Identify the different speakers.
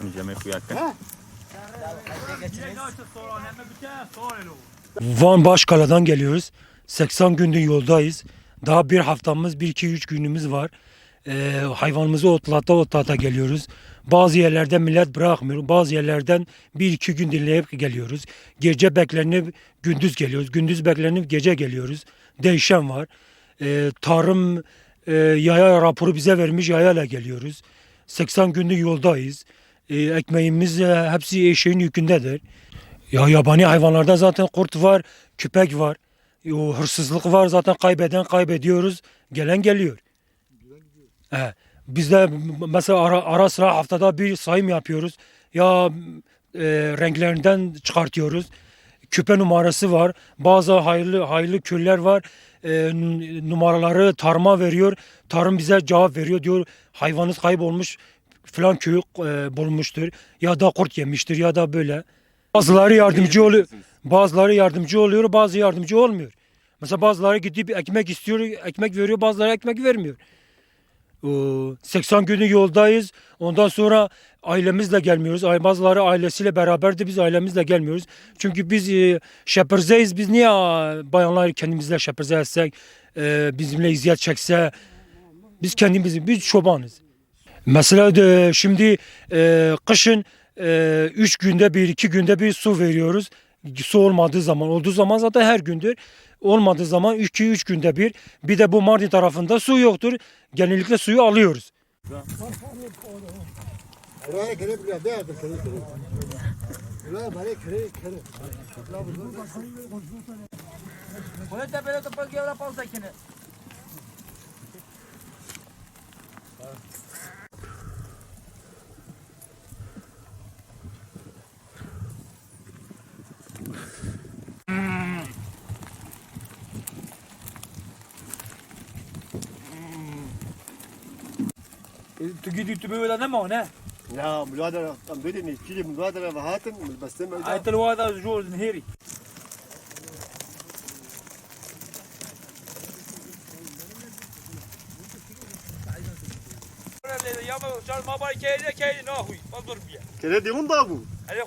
Speaker 1: Müceme kuyakka.
Speaker 2: Van Başkala'dan geliyoruz. 80 gündür yoldayız. Daha bir haftamız, bir iki üç günümüz var. Ee, hayvanımızı otlata otlata geliyoruz. Bazı yerlerde millet bırakmıyor. Bazı yerlerden bir iki gün dinleyip geliyoruz. Gece beklenip gündüz geliyoruz. Gündüz beklenip gece geliyoruz. Değişen var. Ee, tarım e, yaya raporu bize vermiş yayayla geliyoruz. 80 gündür yoldayız. Ee, ekmeğimiz e, hepsi eşeğin yükündedir. Ya yabani hayvanlarda zaten kurt var, köpek var. O hırsızlık var zaten kaybeden kaybediyoruz. Gelen geliyor. He. Biz de mesela ara, ara sıra haftada bir sayım yapıyoruz. Ya e, renklerinden çıkartıyoruz. Küpe numarası var. Bazı hayırlı hayırlı köylüler var. E, numaraları tarıma veriyor. Tarım bize cevap veriyor diyor. Hayvanınız kaybolmuş falan köyü e, bulmuştur. Ya da kurt yemiştir ya da böyle. Bazıları yardımcı oluyor. Bazıları yardımcı oluyor, bazı yardımcı olmuyor. Mesela bazıları gidip ekmek istiyor, ekmek veriyor, bazıları ekmek vermiyor. Oo, 80 günü yoldayız. Ondan sonra ailemizle gelmiyoruz. Ay- Bazıları ailesiyle beraberdi. Biz ailemizle gelmiyoruz. Çünkü biz e, şepirzeyiz. Biz niye e, bayanlar kendimizle şepirze etsek, e, bizimle eziyet çekse, biz kendimiz, biz çobanız. Mesela de şimdi e, kışın e, üç günde bir, iki günde bir su veriyoruz. Su olmadığı zaman, olduğu zaman zaten her gündür. Olmadığı zaman iki, üç günde bir. Bir de bu Mardin tarafında su yoktur. Genellikle suyu alıyoruz.
Speaker 3: Buraya kere buraya değil de kere kere. Buraya buraya kere kere.
Speaker 4: Ponete pelota para que la
Speaker 3: ja mam czar ma
Speaker 4: baj kiedy kiedy no chuj, pan
Speaker 3: dormie. Kiedy dymun dagu? Ale